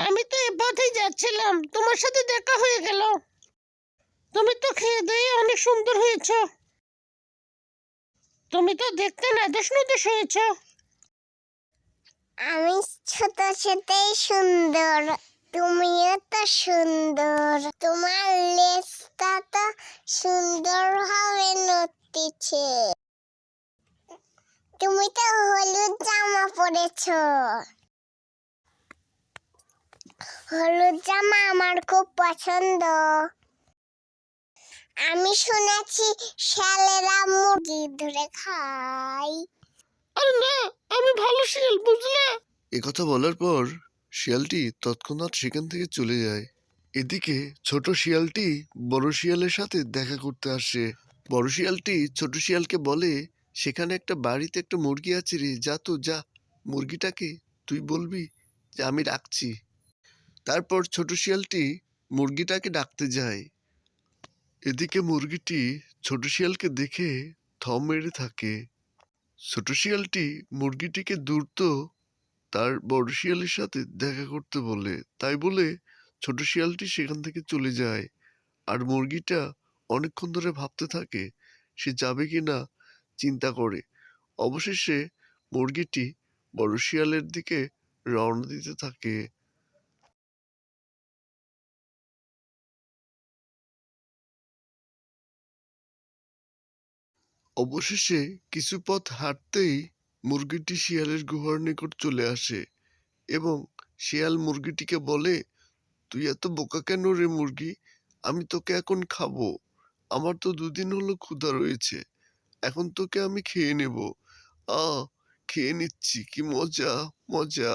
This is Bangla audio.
আমি তো এ যাচ্ছিলাম। তোমার সাথে দেখা হয়ে গেল। তুমি তো খেয়ে দিয়ে অনেক সুন্দর হয়েছো। তুমি তো দেখতে নাদেশ নুদেশ হয়েছো। আমি ছোট ছোটই সুন্দর। তুমিও তো সুন্দর। তোমার লেজটা তো সুন্দর ভাবে নড়তেছে তুমি তো হলুদ জামা পরেছো। হলুদ জামা আমার খুব পছন্দ। আমি শুনেছি শ্যালেরা মুরগি ধরে খায়। আরে না আমি ভালো শিয়াল বুঝলে? একথা বলার পর শিয়ালটি তৎক্ষণাৎ সেখান থেকে চলে যায়। এদিকে ছোট শিয়ালটি বড় শিয়ালের সাথে দেখা করতে আসে। বড় শিয়ালটি ছোট শিয়ালকে বলে সেখানে একটা বাড়িতে একটা মুরগি আছে রে যা তো যা। মুরগিটাকে তুই বলবি যে আমি রাখছি। তারপর ছোট শিয়ালটি মুরগিটাকে ডাকতে যায়। এদিকে মুরগিটি ছোট শিয়ালকে দেখে থম মেরে থাকে। ছোট শিয়ালটি মুরগিটিকে দ্রুত তার বড় শিয়ালের সাথে দেখা করতে বলে। তাই বলে ছোট শিয়ালটি সেখান থেকে চলে যায় আর মুরগিটা অনেকক্ষণ ধরে ভাবতে থাকে, সে যাবে কি না চিন্তা করে। অবশেষে মুরগিটি বড় শিয়ালের দিকে রওনা দিতে থাকে। অবশেষে কিছু পথ হাঁটতেই মুরগিটি শিয়ালের গুহার নিকট চলে আসে এবং শিয়াল মুরগিটিকে বলে, তুই এত বোকা কেন রে মুরগি? আমি তোকে এখন খাব। আমার তো দুদিন হলো ক্ষুধা রয়েছে। এখন তোকে আমি খেয়ে নেব। আ খেয়ে নিচ্ছি। কি মজা মজা।